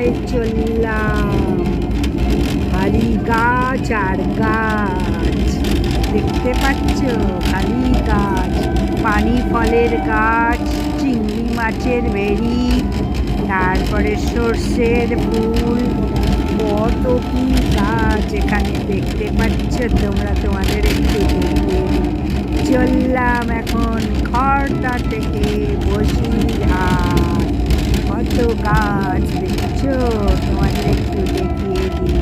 রাস্তায় চললাম। খালি গাছ আর গাছ। দেখতে পাচ্ছ খালি গাছ পানি ফলের গাছ, চিংড়ি মাছের ভেড়ি তারপরে সর্ষের ফুল। কত কি গাছ এখানে দেখতে পাচ্ছ তোমরা? তোমাদের একটু চললাম এখন খড়দা থেকে বসিরহাট। কত গাছ দেখছ তোমাদের একটু দেখিয়ে দিই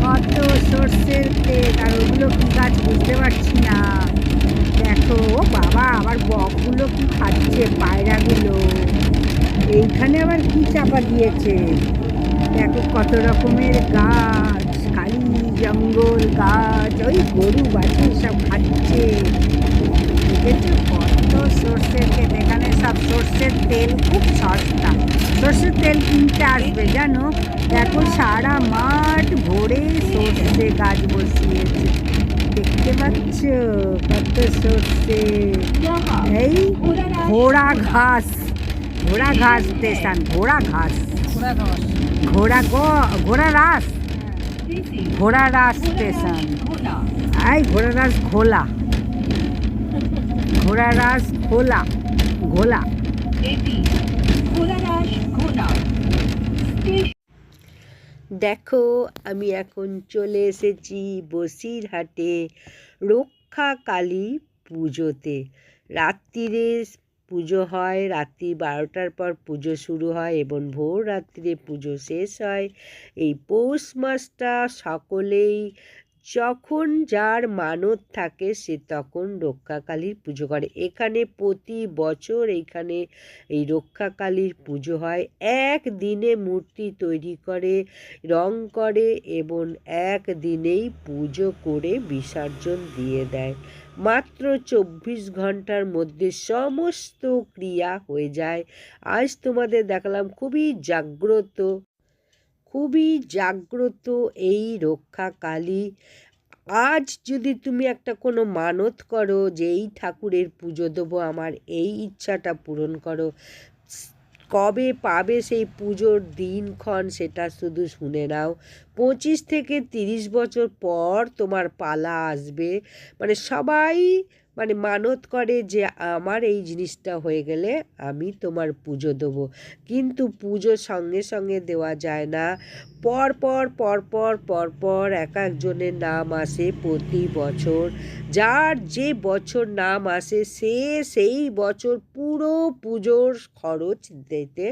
কত সর্ষের তেল আর ওগুলো কি গাছ বুঝতে পারছি না দেখো ও বাবা আবার বকগুলো কি খাচ্ছে পায়রাগুলো এইখানে আবার কি চাপা দিয়েছে দেখো কত রকমের গাছ জঙ্গল, গাছ, ওই গরু, বাছুর সব খাচ্ছে। দেখেছ? কত সর্ষের তেল এখানে সব সর্ষের তেল খুব সস্তা। সর্ষের তেল কিনতে আসবে, জানো? দেখো, সারা মাঠ ভরে সর্ষে গাছ বসিয়েছে। দেখতে পাচ্ছ? কত সর্ষে। এই ঘোড়া ঘাস। ঘোড়া ঘাস স্টেশন ঘোড়া ঘাস। ঘোড়া গো ঘোড়া রাস। ঘোড়া রাস স্টেশন। এই ঘোড়া রাস ঘোলা। ঘোড়া রাস ঘোলা ঘোলা। দেখো, আমি এখন চলে এসেছি বসিরহাটে রক্ষা কালী পুজোতে। রাত্রিরে পুজো হয়, রাত্রি বারোটার পর পুজো শুরু হয় এবং ভোর রাত্রিরে পুজো শেষ হয়। এই পৌষ মাসটা সকলেই যখন যার মানত থাকে, সে তখন রক্ষাকালীর পুজো করে। এখানে প্রতি বছর এইখানে এই রক্ষাকালীর পুজো হয়। এক দিনে মূর্তি তৈরি করে, রং করে এবং এক দিনেই পুজো করে বিসর্জন দিয়ে দেয়। মাত্র চব্বিশ ঘণ্টার মধ্যে সমস্ত ক্রিয়া হয়ে যায়। আজ তোমাদের দেখালাম খুবই জাগ্রত খুবই জাগ্রত এই রক্ষা কালী। আজ যদি তুমি একটা কোনো মানত করো যে এই ঠাকুরের পুজো দেবো, আমার এই ইচ্ছাটা পূরণ করো। কবে পাবে সেই পুজোর দিনক্ষণ সেটা শুধু শুনে নাও। পঁচিশ থেকে তিরিশ বছর পর তোমার পালা আসবে। মানে সবাই মানে মানত করে যে আমার এই জিনিসটা হয়ে গেলে আমি তোমার পুজো দেবো। কিন্তু পুজো সঙ্গে সঙ্গে দেওয়া যায় না। পর পর পর পর পর পর এক একজনের নাম আসে প্রতি বছর। যার যে বছর নাম আসে, সে সেই বছর পুরো পুজোর খরচ দিতে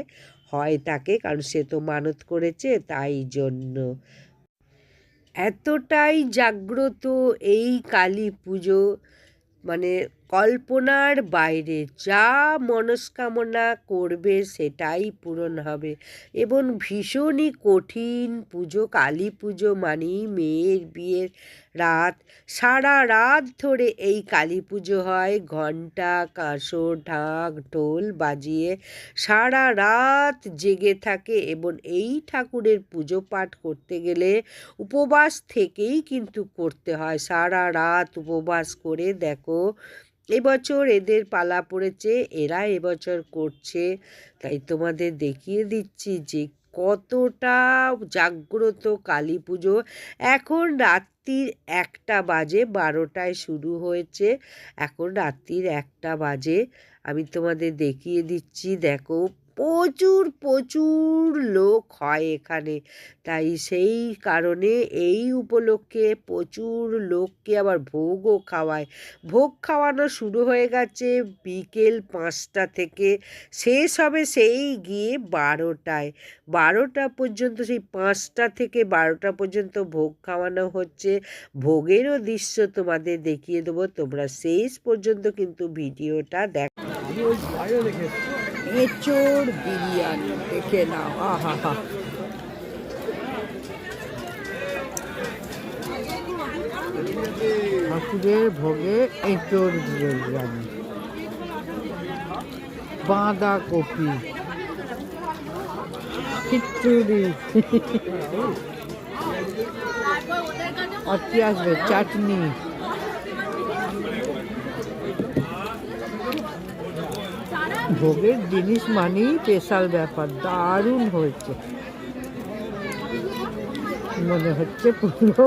হয় তাকে, কারণ সে তো মানত করেছে তাই জন্য। এতটাই জাগ্রত এই কালী পুজো। মানে কল্পনার বাইরে যা মনস্কামনা করবে সেটাই পূরণ হবে। এবং ভীষণই কঠিন পুজো, কালী পুজো মানেই মেয়ের বিয়ের রাত। সারা রাত ধরে এই কালী পুজো হয়। ঘণ্টা, কাঁসর, ঢাক, ঢোল বাজিয়ে সারা রাত জেগে থাকে এবং এই ঠাকুরের পুজো পাঠ করতে গেলে উপবাস থেকেই কিন্তু করতে হয়। সারা রাত উপবাস করে দেখো, এবছর এদের পালা পড়েছে, এরা এবছর করছে। তাই তোমাদের দেখিয়ে দিচ্ছি যে কতটা জাগ্রত কালী পুজো। এখন রাত্রির একটা বাজে, বারোটায় শুরু হয়েছে। এখন রাত্রির একটা বাজে। আমি তোমাদের দেখিয়ে দিচ্ছি, দেখো প্রচুর প্রচুর লোক হয় এখানে। তাই সেই কারণে এই উপলক্ষে প্রচুর লোককে আবার ভোগও খাওয়ায়। ভোগ খাওয়ানো শুরু হয়ে গেছে বিকেল পাঁচটা থেকে। শেষ হবে সেই গিয়ে বারোটায়। বারোটা পর্যন্ত, সেই পাঁচটা থেকে বারোটা পর্যন্ত ভোগ খাওয়ানো হচ্ছে। ভোগেরও দৃশ্য তোমাদের দেখিয়ে দেবো। তোমরা শেষ পর্যন্ত কিন্তু ভিডিওটা দেখ এঁচোড় বিরিয়ানি দেখে নাও আহা হা। ঠাকুরের ভোগে এঁচোড় বিরিয়ানি। বাঁধাকপি। খিচুড়ি। আসবে? চাটনি। ভোগের জিনিস মানেই স্পেশাল ব্যাপার দারুণ হয়েছে। মনে হচ্ছে পুরো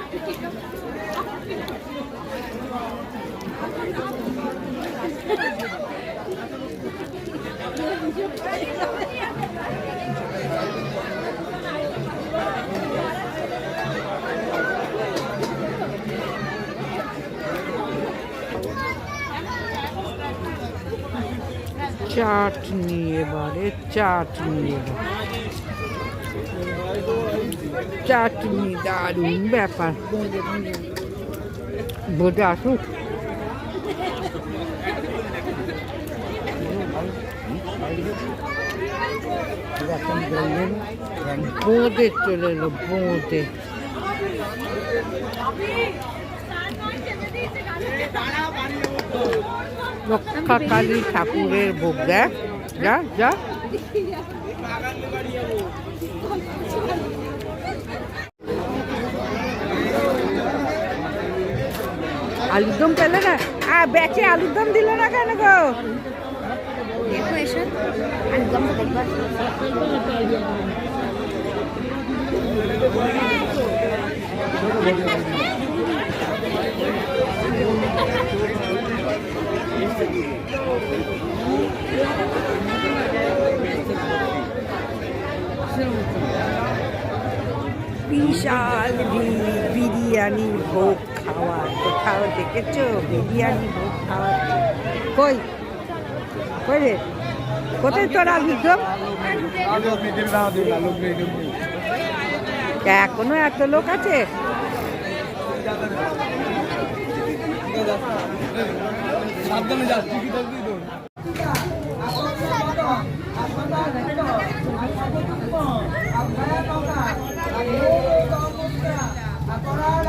চাটনি এবারে চাটনি এবার চাটনি দারুণ ব্যাপার। বোটে আসুক বোঁদে চলে এলো বোঁদে। রক্ষা কালী ঠাকুরের ভোগ দেখ। যা যা। আলুর দম পেলে না? আ বেচে আলুর দম দিল না কেন গো? দেখো দেখবার বিশাল বি- বিরিয়ানির ভোগ খাওয়া কোথাও দেখেছ? বিরিয়ানি ভোগ খাওয়া? কই? কই রে? কোথায় তোর আলুর দম এখনও এত লোক আছে? সাবধানে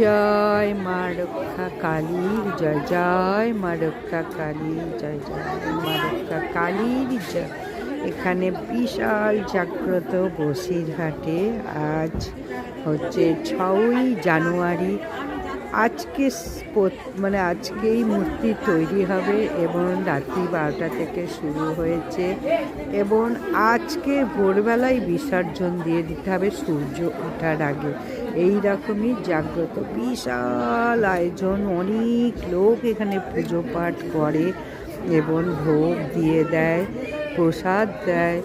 জয় মা রক্ষা কালীর, জয় জয় মা রক্ষা কালীর, জয় জয় মা রক্ষা কালীর, জয়। এখানে বিশাল জাগ্রত বসিরহাটে আজ হচ্ছে ছয়ই জানুয়ারি। আজকে মানে আজকেই মূর্তি তৈরি হবে এবং রাত্রি বারোটা থেকে শুরু হয়েছে এবং আজকে ভোরবেলায় বিসর্জন দিয়ে দিতে হবে সূর্য ওঠার আগে। এই রকমই জাগ্রত। বিশাল আয়োজন। অনেক লোক এখানে পুজো পাঠ করে এবং ভোগ দিয়ে দেয়, প্রসাদ দেয়।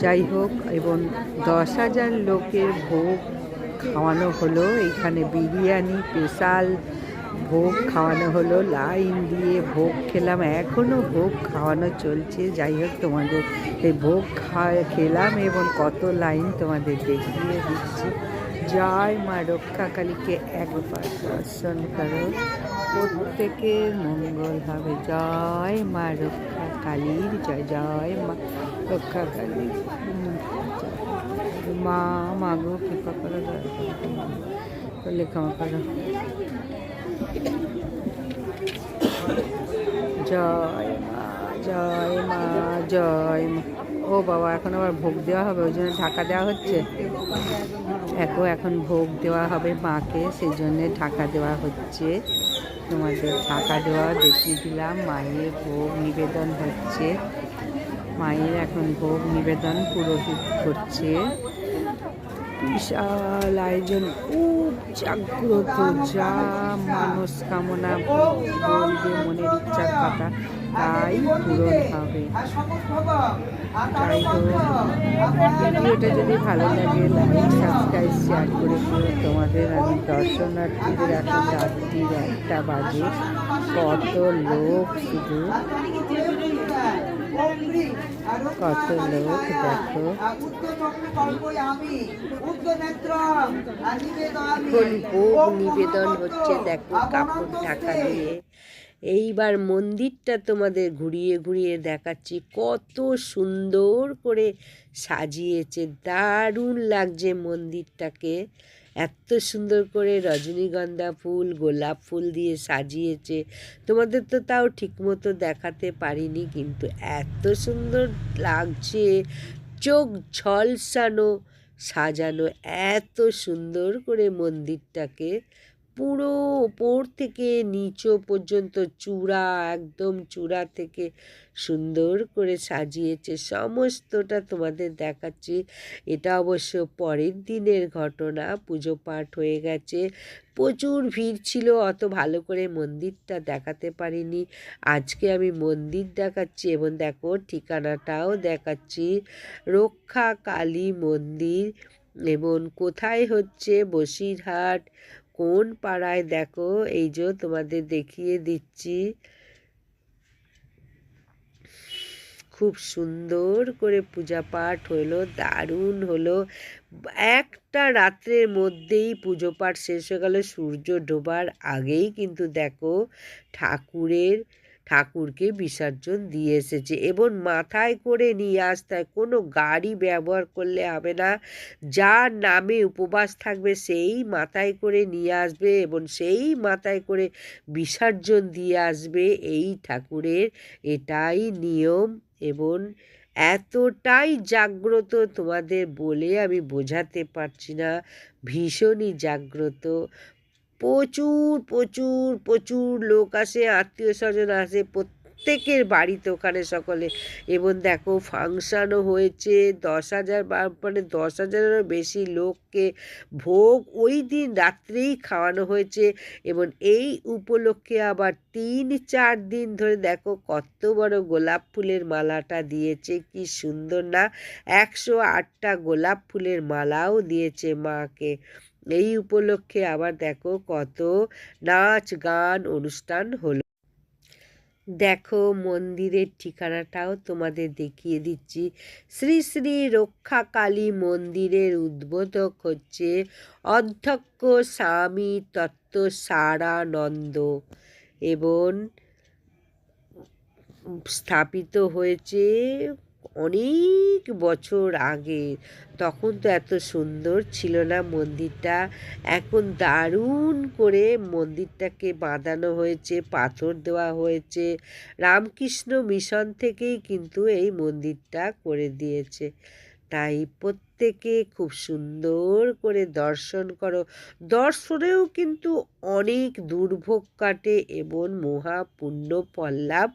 যাই হোক, এবং দশ হাজার লোকের ভোগ খাওয়ানো হলো। এখানে বিরিয়ানি, স্পেশাল ভোগ খাওয়ানো হলো। লাইন দিয়ে ভোগ খেলাম। এখনও ভোগ খাওয়ানো চলছে। যাই হোক, তোমাদের এই ভোগ খেলাম এবং কত লাইন তোমাদের দেখিয়ে দিচ্ছি। জয় মা রক্ষা কালীকে একবার দর্শন করো। প্রত্যেকের মঙ্গল হবে জয় মা রক্ষা কালীর জয় জয় মা রক্ষা কালী মা, মাগো, কৃপা করো করলে ক্ষমা করো। জয় মা জয় মা জয় মা। ও বাবা, এখন আবার ভোগ দেওয়া হবে, ওই জন্য ঢাকা দেওয়া হচ্ছে? এখন এখন ভোগ দেওয়া হবে মাকে সেই জন্যে ঢাকা দেওয়া হচ্ছে। তোমাদের ঢাকা দেওয়া দেখিয়ে দিলাম, মায়ের ভোগ নিবেদন হচ্ছে। মায়ের এখন ভোগ নিবেদন পুরোহিত করছে। বিশাল আয়োজন, খুব জাগ্রত যা, মনস্কামনা বলবে মনের ইচ্ছার কথা। তাই পূরণ হবে হোক ভিডিওটা যদি ভালো লাগে লাইক সাবস্ক্রাইব শেয়ার করে দিও। তোমাদের আমি দর্শনার্থীদের এখন রাত্রির একটা বাজে কত লোক শুধু কত লোক দেখো। নিবেদন হচ্ছে দেখো কাপড় ঢাকা দিয়ে এইবার মন্দিরটা তোমাদের ঘুরিয়ে ঘুরিয়ে দেখাচ্ছি। কত সুন্দর করে সাজিয়েছে, দারুণ লাগছে মন্দিরটাকে। এত সুন্দর করে রজনীগন্ধা ফুল, গোলাপ ফুল দিয়ে সাজিয়েছে। তোমাদের তো তাও ঠিকমতো দেখাতে পারিনি, কিন্তু এত সুন্দর লাগছে। চোখ ঝলসানো, সাজানো, এত সুন্দর করে মন্দিরটাকে। পুরো ওপর থেকে নিচু পর্যন্ত চূড়া, একদম চূড়া থেকে সুন্দর করে সাজিয়েছে। সমস্তটা তোমাদের দেখাচ্ছি। এটা অবশ্য পরের দিনের ঘটনা। পুজো পাঠ হয়ে গেছে। প্রচুর ভিড় ছিল, অত ভালো করে মন্দিরটা দেখাতে পারিনি। আজকে আমি মন্দির দেখাচ্ছি এবং দেখো ঠিকানাটাও দেখাচ্ছি। রক্ষা কালী মন্দির এবং কোথায় হচ্ছে বসিরহাট কোন পাড়ায় দেখো, এই যে তোমাদের দেখিয়ে দিচ্ছি। খুব সুন্দর করে পূজা পাঠ হলো, দারুণ হলো। একটা রাত্রের মধ্যেই পুজো পাঠ শেষ হয়ে গেল, সূর্য ডোবার আগেই কিন্তু দেখো ঠাকুরের ঠাকুরকে বিসর্জন দিয়ে এসেছে এবং মাথায় করে নিয়ে আসতে হয়। কোনো গাড়ি ব্যবহার করলে হবে না। যার নামে উপবাস থাকবে সেই মাথায় করে নিয়ে আসবে এবং সেই মাথায় করে বিসর্জন দিয়ে আসবে। এই ঠাকুরের এটাই নিয়ম এবং এতটাই জাগ্রত তোমাদের বলে আমি বোঝাতে পারছি না। ভীষণই জাগ্রত। প্রচুর প্রচুর প্রচুর লোক আসে, আত্মীয় স্বজন আসে, প্রত্যেকের বাড়িতে ওখানে সকলে। এবং দেখো ফাংশানও হয়েছে, দশ হাজার মানে দশ হাজারেরও বেশি লোককে ভোগ ওই দিন রাত্রেই খাওয়ানো হয়েছে। এবং এই উপলক্ষে আবার তিন, চার দিন ধরে দেখো, কত বড় গোলাপ ফুলের মালাটা দিয়েছে, কি সুন্দর না? একশো আটটা গোলাপ ফুলের মালাও দিয়েছে মাকে। এই উপলক্ষে আবার দেখো কত নাচ গান অনুষ্ঠান হলো। দেখো মন্দিরের ঠিকানাটাও তোমাদের দেখিয়ে দিচ্ছি। শ্রী শ্রী রক্ষা কালী মন্দিরের উদ্বোধক হচ্ছে অধ্যক্ষ স্বামী তত্ত্ব সারানন্দ এবং স্থাপিত হয়েছে অনেক বছর আগে। তখন তো এত সুন্দর ছিল না মন্দিরটা। এখন দারুণ করে মন্দিরটাকে বাঁধানো হয়েছে, পাথর দেওয়া হয়েছে। রামকৃষ্ণ মিশন থেকেই কিন্তু এই মন্দিরটা করে দিয়েছে। তাই প্রত্যেকে খুব সুন্দর করে দর্শন করো। দর্শনেও কিন্তু অনেক দুর্ভোগ কাটে এবং মহা পুণ্য ফললাভ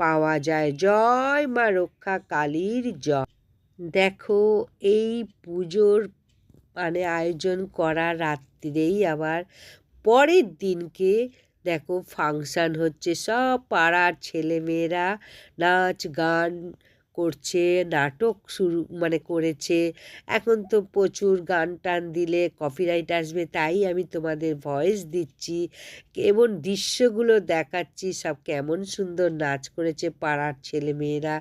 পাওয়া যায়। জয় মা রক্ষা কালীর জয়। দেখো, এই পুজোর মানে আয়োজন করা রাত্রিরেই আবার পরের দিনকে দেখো ফাংশান হচ্ছে। সব পাড়ার ছেলেমেয়েরা নাচ, গান করছে, নাটক শুরু মানে করেছে। এখন তো প্রচুর গান টান দিলে কপিরাইট আসবে, তাই আমি তোমাদের ভয়েস দিচ্ছি। এবং দৃশ্যগুলো দেখাচ্ছি, সব কেমন সুন্দর নাচ করেছে পাড়ার ছেলেমেয়েরা।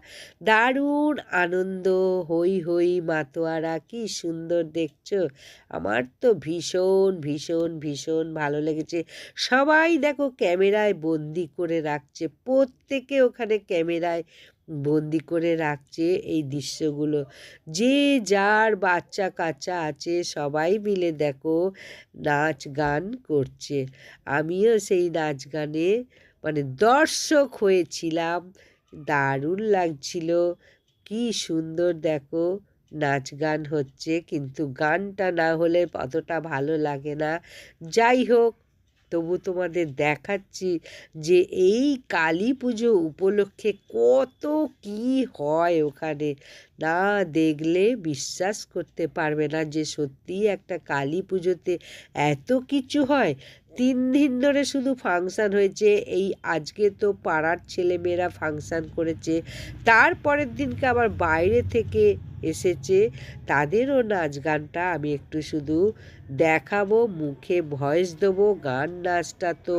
দারুণ আনন্দ, হই হই মাতোয়ারা, কি সুন্দর দেখছ? আমার তো ভীষণ ভীষণ ভীষণ ভালো লেগেছে। সবাই দেখো ক্যামেরায় বন্দি করে রাখছে, প্রত্যেকে ওখানে ক্যামেরায় বন্দি করে রাখছে এই দৃশ্যগুলো। যে যার বাচ্চা কাচ্চা আছে, সবাই মিলে দেখো নাচ গান করছে। আমিও সেই নাচ গানে মানে দর্শক হয়েছিলাম, দারুণ লাগছিল। কি সুন্দর দেখো নাচ গান হচ্ছে, কিন্তু গানটা না হলে অতটা ভালো লাগে না। যাই হোক তবু তোমাদের দেখাচ্ছি যে এই কালী পুজো উপলক্ষে কত কি হয় ওখানে। না দেখলে বিশ্বাস করতে পারবে না যে সত্যিই একটা কালী পুজোতে এত কিছু হয়। তিন দিন ধরে শুধু ফাংশান হয়েছে, এই আজকে তো পাড়ার ছেলেমেয়েরা ফাংশান করেছে। তারপরের দিনকে আবার বাইরে থেকে এসেছে। তাদেরও নাচ গানটা আমি একটু শুধু দেখাবো, মুখে ভয়েস দেবো, গান নাচটা তো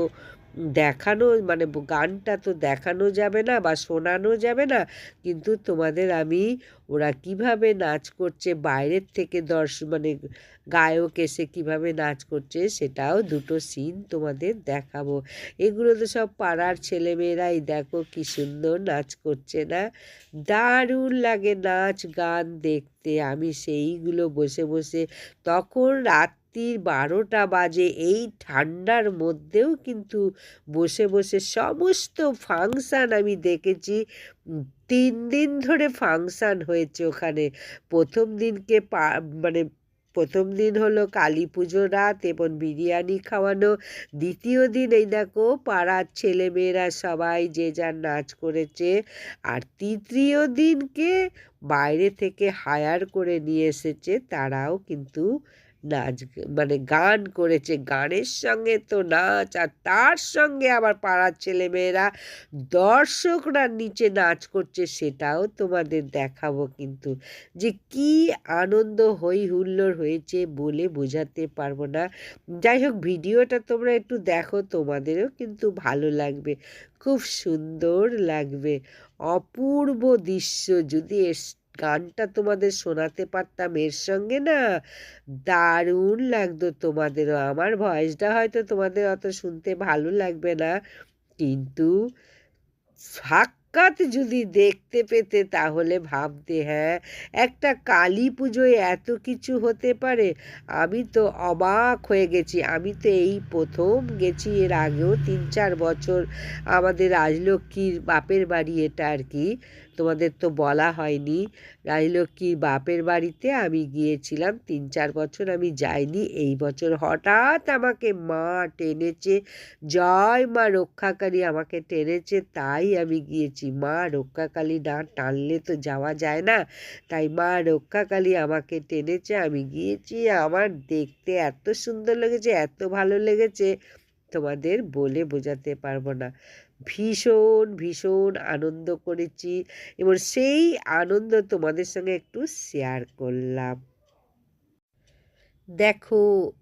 দেখানো মানে গানটা তো দেখানো যাবে না বা শোনানো যাবে না, কিন্তু তোমাদের আমি ওরা কীভাবে নাচ করছে, বাইরের থেকে দর্শ মানে গায়ক এসে কীভাবে নাচ করছে সেটাও দুটো সিন তোমাদের দেখাবো। এগুলো তো সব পাড়ার ছেলেমেয়েরাই দেখো কি সুন্দর নাচ করছে না? দারুণ লাগে নাচ গান দেখতে। আমি সেইগুলো বসে বসে তখন রাত্রির বারোটা বাজে, এই ঠান্ডার মধ্যেও কিন্তু বসে বসে সমস্ত ফাংশান আমি দেখেছি। তিন দিন ধরে ফাংশান হয়েছে ওখানে। প্রথম দিনকে পা মানে প্রথম দিন হলো কালী পুজো রাত এবং বিরিয়ানি খাওয়ানো। দ্বিতীয় দিন এই দেখো পাড়ার ছেলেমেয়েরা সবাই যে যার নাচ করেছে। আর তৃতীয় দিনকে বাইরে থেকে হায়ার করে নিয়ে এসেছে, তারাও কিন্তু নাচ মানে গান করেছে। গানের সঙ্গে তো নাচ, আর তার সঙ্গে আবার পাড়ার ছেলেমেয়েরা দর্শকরা নিচে নাচ করছে, সেটাও তোমাদের দেখাবো কিন্তু। যে কি আনন্দ হই হুল্লোড় হয়েছে বলে বোঝাতে পারব না। যাই হোক, ভিডিওটা তোমরা একটু দেখো, তোমাদেরও কিন্তু ভালো লাগবে। খুব সুন্দর লাগবে। অপূর্ব দৃশ্য যদি এস- গানটা তোমাদের শোনাতে পারতাম, এর সঙ্গে না দারুণ লাগতো তোমাদেরও। আমার ভয়েসটা হয়তো তোমাদের অত শুনতে ভালো লাগবে না, কিন্তু সাক্ষাৎ যদি দেখতে পেতে তাহলে ভাবতে হ্যাঁ একটা কালী পুজোয় এত কিছু হতে পারে, আমি তো অবাক হয়ে গেছি। আমি তো এই প্রথম গেছি, এর আগেও তিন চার বছর আমাদের রাজলক্ষ্মীর বাপের বাড়ি এটা আর কি। তোমাদের তো বলা হয়নি। রাজলক্ষ্মীর বাপের বাড়িতে আমি গিয়েছিলাম। তিন চার বছর আমি যাইনি। এই বছর হঠাৎ আমাকে মা টেনেছে। জয় মা রক্ষাকারী আমাকে টেনেছে, তাই আমি গিয়েছি। মা রক্ষাকালী না টানলে তো যাওয়া যায় না। তাই মা রক্ষাকালী আমাকে টেনেছে, আমি গিয়েছি। আমার দেখতে এত সুন্দর লেগেছে, এত ভালো লেগেছে, তোমাদের বলে বোঝাতে পারব না। ভীষণ ভীষণ আনন্দ করেছি এবং সেই আনন্দ তোমাদের সঙ্গে একটু শেয়ার করলাম। দেখো,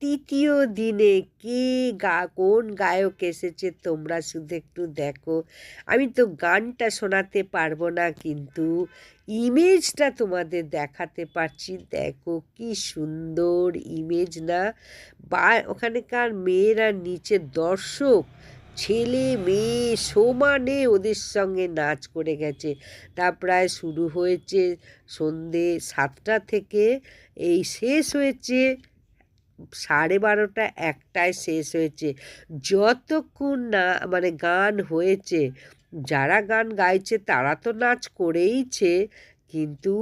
তৃতীয় দিনে কে গা, কোন গায়ক এসেছে তোমরা শুধু একটু দেখো। আমি তো গানটা শোনাতে পারব না কিন্তু ইমেজটা তোমাদের দেখাতে পারছি। দেখো কি সুন্দর ইমেজ না। বা, ওখানকার মেয়েরা নিচে দর্শক ছেলে, মেয়ে সমানে ওদের সঙ্গে নাচ করে গেছে। তা প্রায় শুরু হয়েছে সন্ধে সাতটা থেকে। এই শেষ হয়েছে সাড়ে বারোটা, একটায় শেষ হয়েছে। যতক্ষণ না মানে গান হয়েছে, যারা গান গাইছে তারা তো নাচ করেইছে, কিন্তু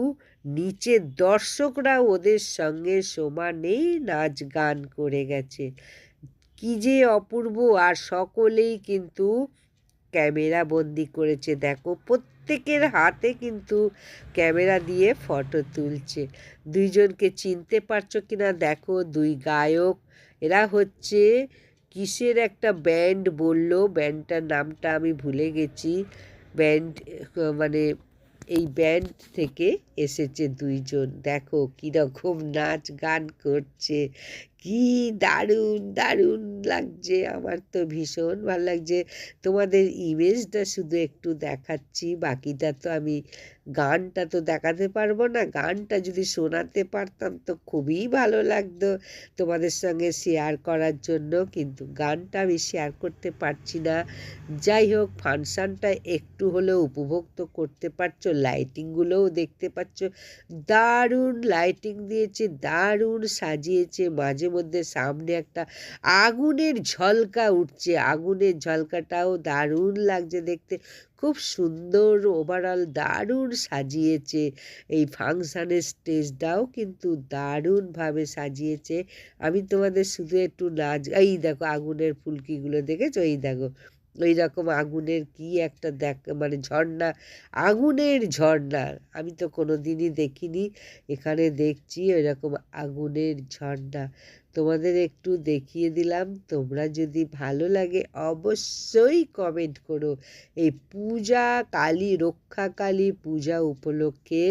নিচের দর্শকরা ওদের সঙ্গে সমানেই নাচ গান করে গেছে। কি যে অপূর্ব! আর সকলেই কিন্তু ক্যামেরা বন্দি করেছে। দেখো, প্রত্যেকের হাতে কিন্তু ক্যামেরা দিয়ে ফটো তুলছে। দুইজনকে চিনতে পারছ কিনা? দেখো, দুই গায়ক, এরা হচ্ছে কিসের একটা ব্যান্ড বলল? ব্যান্ডটার নামটা আমি ভুলে গেছি। ব্যান্ড মানে এই ব্যান্ড থেকে এসেছে দুইজন। দেখো, কীরকম নাচ গান করছে কি দারুণ দারুণ লাগছে আমার তো ভীষণ ভালো লাগছে। তোমাদের ইমেজটা শুধু একটু দেখাচ্ছি, বাকিটা তো আমি গানটা তো দেখাতে পারব না। গানটা যদি শোনাতে পারতাম তো খুবই ভালো লাগতো তোমাদের সঙ্গে শেয়ার করার জন্য, কিন্তু গানটা আমি শেয়ার করতে পারছি না। যাই হোক ফাংশানটা একটু হলেও উপভোগ তো করতে পারছ লাইটিংগুলোও দেখতে পাচ্ছ। দারুণ লাইটিং দিয়েছে, দারুণ সাজিয়েছে, মাঝে মধ্যে সামনে একটা আগুনের ঝলকা উঠছে। আগুনের ঝলকাটাও দারুণ লাগছে দেখতে। খুব সুন্দর ওভারঅল দারুণ সাজিয়েছে। এই ফাংশানের স্টেজটাও কিন্তু দারুণভাবে সাজিয়েছে। আমি তোমাদের শুধু একটু নাচ, এই দেখো আগুনের ফুলকিগুলো দেখেছ? এই দেখো ওই রকম আগুনের কি একটা দেখ মানে ঝর্ণা, আগুনের ঝর্ণা। আমি তো কোনো দিনই দেখিনি। এখানে দেখছি এরকম আগুনের ঝর্ণা। তোমাদের একটু দেখিয়ে দিলাম। তোমরা যদি ভালো লাগে অবশ্যই কমেন্ট করো। এই পূজা কালী, রক্ষা কালী পূজা উপলক্ষে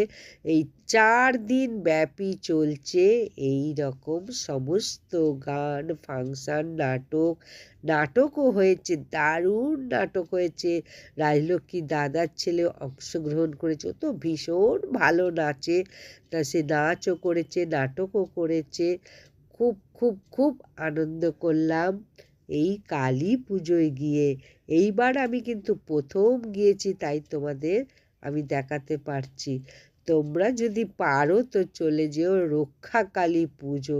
এই চার দিন ব্যাপী চলছে এই রকম সমস্ত গান, ফাংশন, নাটক। নাটকও হয়েছে, দারুণ নাটক হয়েছে। রাজলক্ষ্মী দাদার ছেলে অংশগ্রহণ করেছে। ও তো ভীষণ ভালো নাচে। তা সে নাচও করেছে, নাটকও করেছে। খুব খুব খুব আনন্দ করলাম। এই কালী পুজোয় গিয়ে। এইবার আমি কিন্তু প্রথম গিয়েছি, তাই তোমাদের আমি দেখাতে পারছি। তোমরা যদি পারো তো চলে যেও রক্ষা কালী পুজো।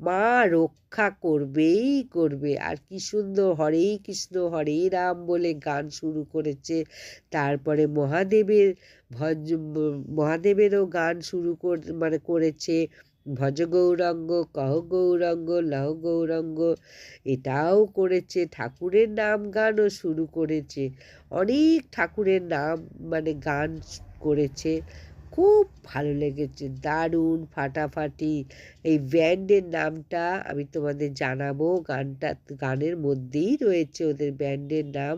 মা রক্ষা করবেই করবে। আর কি সুন্দর হরে কৃষ্ণ, হরে রাম বলে গান শুরু করেছে। তারপরে মহাদেবের ভজ, মহাদেবেরও গান শুরু কর মানে করেছে। ভজ গৌরাঙ্গ, কহ গৌরাঙ্গ, লহ গৌরাঙ্গ। এটাও করেছে, ঠাকুরের নাম গানও শুরু করেছে। অনেক ঠাকুরের নাম মানে গান করেছে। খুব ভালো লেগেছে, দারুণ ফাটাফাটি। এই ব্যান্ডের নামটা আমি তোমাদের জানাব, গানটা, গানের মধ্যেই রয়েছে ওদের ব্যান্ডের নাম।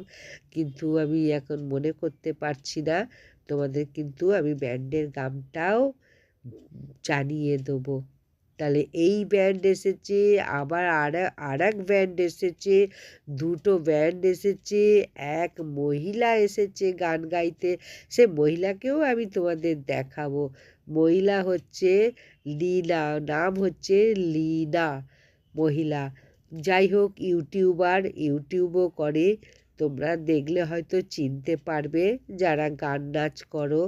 কিন্তু আমি এখন মনে করতে পারছি না, তোমাদের কিন্তু আমি ব্যান্ডের নামটাও জানিয়ে দেবো। তাহলে এই ব্যান্ড এসেছে, আবার আর আর এক ব্যান্ড এসেছে, দুটো ব্যান্ড এসেছে, এক মহিলা এসেছে গান গাইতে। সে মহিলাকেও আমি তোমাদের দেখাবো। মহিলা হচ্ছে লীনা, নাম হচ্ছে লীনা মহিলা। যাই হোক, ইউটিউবার, ইউটিউবও করে, তোমরা দেখলে হয়তো চিনতে পারবে, যারা গান নাচ করো।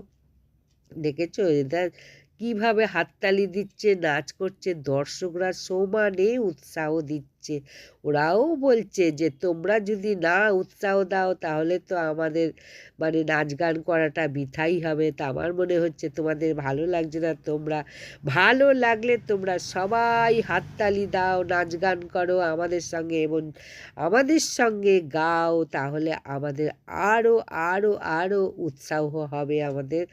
দেখেছ? এরা কীভাবে হাততালি দিচ্ছে নাচ করছে দর্শকরা সমানে উৎসাহ দিচ্ছে। ওরাও বলছে যে, তোমরা যদি না উৎসাহ দাও, তাহলে তো আমাদের মানে নাচ গান করাটা বৃথাই হবে। তা আমার মনে হচ্ছে তোমাদের ভালো লাগছে না। তোমরা ভালো লাগলে তোমরা সবাই হাততালি দাও নাচ গান করো আমাদের সঙ্গে এবং আমাদের সঙ্গে গাও, তাহলে আমাদের আরও আরও আরও উৎসাহ হবে, আমাদের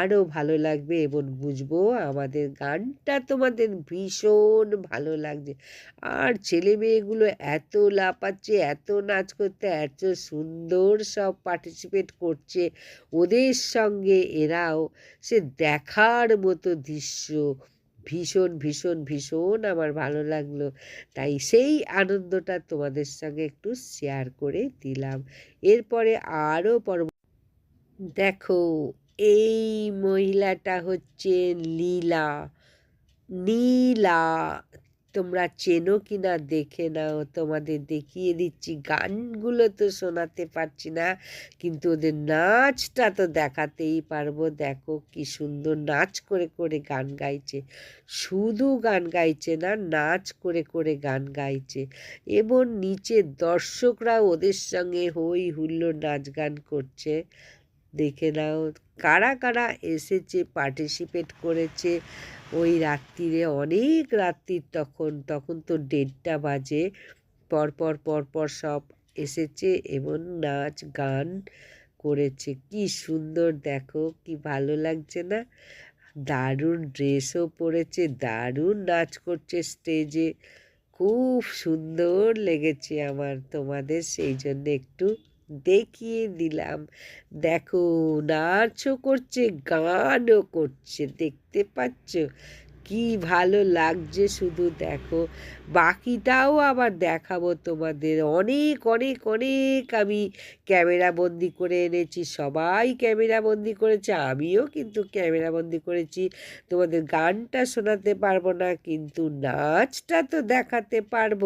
আরও ভালো লাগবে এবং বুঝব আমাদের গানটা তোমাদের ভীষণ ভালো লাগছে। আর ছেলে মেয়েগুলো এত লাপাচ্ছে এত নাচ করতে, এত সুন্দর সব পার্টিসিপেট করছে। ওদের সঙ্গে এরাও সে দেখার মতো দৃশ্য। ভীষণ ভীষণ ভীষণ আমার ভালো লাগল। তাই সেই আনন্দটা তোমাদের সঙ্গে একটু শেয়ার করে দিলাম। এরপরে আরও পর্ব দেখো, এই মহিলাটা হচ্ছে লীলা নীলা তোমরা চেনো কি না দেখে নাও। তোমাদের দেখিয়ে দিচ্ছি। গানগুলো তো শোনাতে পারছি না, কিন্তু ওদের নাচটা তো দেখাতেই পারব। দেখো কি সুন্দর নাচ করে করে গান গাইছে। শুধু গান গাইছে না, নাচ করে করে গান গাইছে। এবং নিচে দর্শকরা ওদের সঙ্গে হই হুল্লোড় নাচ গান করছে। দেখে নাও, কারা কারা এসেছে পার্টিসিপেট করেছে। ওই রাত্রিরে, অনেক রাত্রির তখন তখন তো দেড়টা বাজে। পরপর পরপর সব এসেছে এবং নাচ গান করেছে। কি সুন্দর, দেখো, কি ভালো লাগছে না? দারুণ ড্রেসও পরেছে, দারুণ নাচ করছে স্টেজে। খুব সুন্দর লেগেছে আমার তোমাদের, সেই জন্য একটু দেখিয়ে দিলাম। দেখো, নাচও করছে, গানও করছে, দেখতে পাচ্ছ? কি ভালো লাগছে শুধু দেখো। বাকিটাও আবার দেখাবো তোমাদের। অনেক অনেক অনেক আমি ক্যামেরাবন্দি করে এনেছি। সবাই ক্যামেরাবন্দি করেছে, আমিও কিন্তু ক্যামেরাবন্দি করেছি। তোমাদের গানটা শোনাতে পারব না, কিন্তু নাচটা তো দেখাতে পারব।